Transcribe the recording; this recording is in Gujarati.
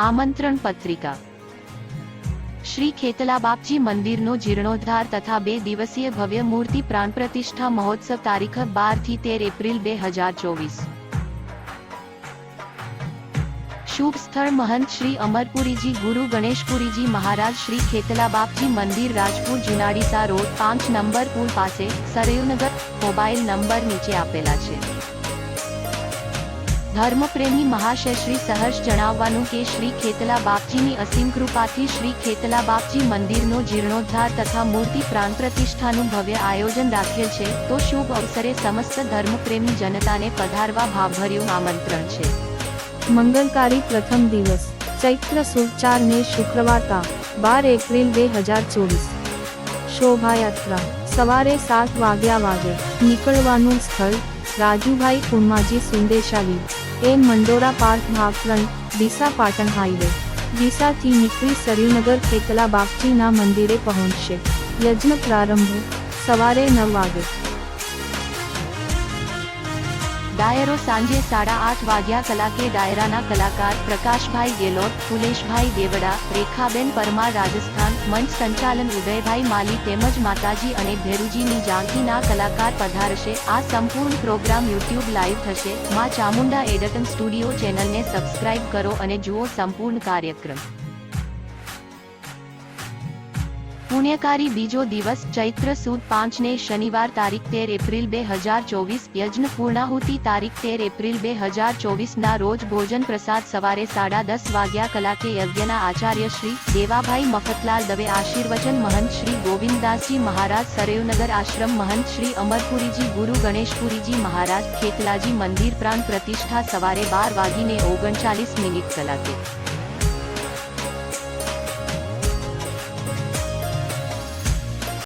આમંત્રણ પત્રિકા. શ્રી ખેતલા બાપજી મંદિરનો જીર્ણોદ્ધાર તથા બે દિવસીય ભવ્ય મૂર્તિ પ્રાણ પ્રતિષ્ઠા મહોત્સવ તારીખ બારથી તેર એપ્રિલ બે હજાર ચોવીસ. શુભ સ્થળ મહંત શ્રી અમરપુરીજી, ગુરુ ગણેશપુરીજી મહારાજ શ્રી ખેતલા બાપજી મંદિર, રાજપુર, જિનાડીસા રોડ પાંચ નંબર પુલ પાસે, સરયુનગર, મોબાઈલ નંબર નીચે આપેલા છે. ધર્મપ્રેમી મહાશય શ્રી સહર્ષ જણાવવાનું કે શ્રી ખેતલા બાપજીની અસીમ કૃપાથી શ્રી ખેતલા બાપજી મંદિરનો જીર્ણોદ્ધાર તથા મૂર્તિ પ્રાણ પ્રતિષ્ઠાનું ભવ્ય આયોજન રાખેલ છે, તો શુભ અવસરે સમસ્ત ધર્મપ્રેમી જનતાને પધારવા ભાવભર્યું આમંત્રણ છે. મંગલકારી પ્રથમ દિવસ, ચૈત્ર સુદ ને શુક્રવાર તા બાર એપ્રિલ બે હજાર ચોવીસ. શોભાયાત્રા, સવારે સાત વાગ્યા વાગે, નીકળવાનું સ્થળ, રાજુભાઈ કુણમાજી સુંદેશાવી એ મંડોરા પાર્ક ભાગફ્રન્ટ ડીસા પાટણ હાઈવે. ડીસાથી નીકળી સરયુનગર ખેતલા બાપજીના મંદિરે પહોંચશે. યજ્ઞ પ્રારંભ, સવારે નવ વાગે. ડાયરો સાંજે સાડા આઠ વાગ્યા કલાકે ડાયરાના કલાકાર પ્રકાશભાઈ ગેલોટ, ફુલેશભાઈ દેવડા, રેખાબેન પરમાર રાજસ્થાન, મંચ સંચાલન ઉદયભાઈ માલી તેમજ માતાજી અને ભેરુજીની ઝાંખીના કલાકાર પધારશે. આ સંપૂર્ણ પ્રોગ્રામ યુટ્યુબ લાઈવ થશે. માં ચામુંડા એડટન સ્ટુડિયો ચેનલને સબસ્ક્રાઇબ કરો અને જુઓ સંપૂર્ણ કાર્યક્રમ. પુણ્યકારી બીજો દિવસ ચૈત્ર સુદ પાંચને શનિવાર તારીખ તેર એપ્રિલ બે હજાર ચોવીસ, યજ્ઞ પૂર્ણાહુતિ તારીખ તેર એપ્રિલ બે હજાર ચોવીસના રોજ ભોજન પ્રસાદ સવારે સાડા દસ વાગ્યા કલાકે યજ્ઞના આચાર્ય શ્રી દેવાભાઈ મફતલાલ દવે આશીર્વચન મહંત શ્રી ગોવિંદદાસજી મહારાજ સરેવનગર આશ્રમ મહંત શ્રી અમરપુરીજી, ગુરુ ગણેશપુરીજી મહારાજ, ખેતલાજી મંદિર પ્રાણ પ્રતિષ્ઠા સવારે બાર વાગીને ઓગણચાલીસ મિનિટ કલાકે